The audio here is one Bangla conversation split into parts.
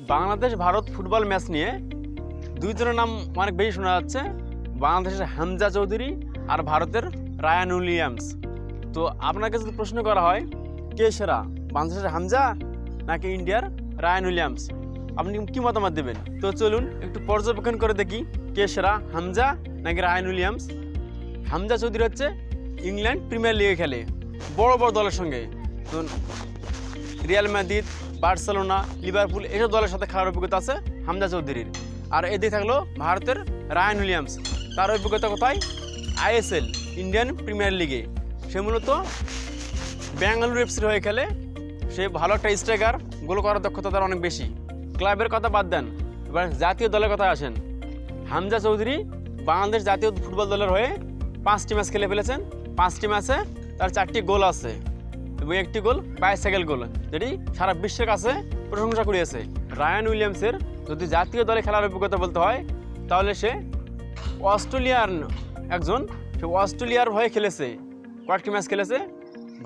বাংলাদেশ ভারত ফুটবল ম্যাচ নিয়ে দুইজনের নাম অনেক বেশি শোনা যাচ্ছে। বাংলাদেশের হামজা চৌধুরী আর ভারতের রায়ান উইলিয়ামস। তো আপনাকে যদি প্রশ্ন করা হয়, কে সেরা? বাংলাদেশের হামজা নাকি ইন্ডিয়ার রায়ান উইলিয়ামস? আপনি কি মতামত দেবেন? তো চলুন একটু পর্যবেক্ষণ করে দেখি কে সেরা, হামজা নাকি রায়ান উইলিয়ামস? হামজা চৌধুরী হচ্ছে ইংল্যান্ড প্রিমিয়ার লিগে খেলে, বড় বড় দলের সঙ্গে। তো রিয়াল মাদ্রিদ, বার্সেলোনা, লিভারপুল এসব দলের সাথে খেলার অভিজ্ঞতা আছে হামজা চৌধুরীর। আর এদিকে থাকল ভারতের রায়ান উইলিয়ামস। তার অভিজ্ঞতা কোথায়? আইএসএল, ইন্ডিয়ান প্রিমিয়ার লিগে। সে মূলত ব্যাঙ্গালুরু এফসির হয়ে খেলে। সে ভালো একটা স্ট্রাইকার, গোল করার দক্ষতা তার অনেক বেশি। ক্লাবের কথা বাদ দেন, এবার জাতীয় দলের কথা আসেন। হামজা চৌধুরী বাংলাদেশ জাতীয় ফুটবল দলের হয়ে পাঁচটি ম্যাচ খেলে ফেলেছেন। পাঁচটি ম্যাচে তার চারটি গোল আছে। এবং একটি গোল বাইসাইকেল গোল, যেটি সারা বিশ্বের কাছে প্রশংসা কুড়িয়েছে। রায়ান উইলিয়ামসের যদি জাতীয় দলে খেলার অভিজ্ঞতা বলতে হয়, তাহলে সে অস্ট্রেলিয়ার একজন, সে অস্ট্রেলিয়ার হয়ে খেলেছে। কয়েকটি ম্যাচ খেলেছে,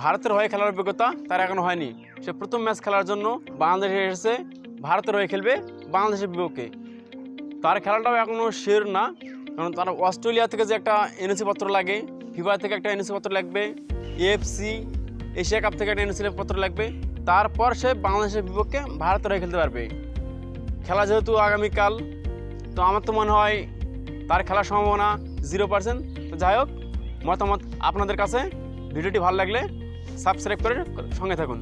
ভারতের হয়ে খেলার অভিজ্ঞতা তার এখনও হয়নি। সে প্রথম ম্যাচ খেলার জন্য বাংলাদেশে এসেছে, ভারতের হয়ে খেলবে বাংলাদেশের বিপক্ষে। তার খেলাটাও এখনও শের না, কারণ তার অস্ট্রেলিয়া থেকে যে একটা এনএসি পত্র লাগে, ফিফা থেকে একটা এনএসি পত্র লাগবে এএফসি এশিয়া কাপ থেকে একটা পত্র লাগবে। তারপর সে বাংলাদেশের বিপক্ষে ভারতের হয়ে খেলতে পারবে। খেলা যেহেতু আগামীকাল, তো আমার তো মনে হয় তার খেলার সম্ভাবনা জিরো পার্সেন্ট যাই হোক, মতামত আপনাদের কাছে। ভিডিওটি ভালো লাগলে সাবস্ক্রাইব করে সঙ্গে থাকুন।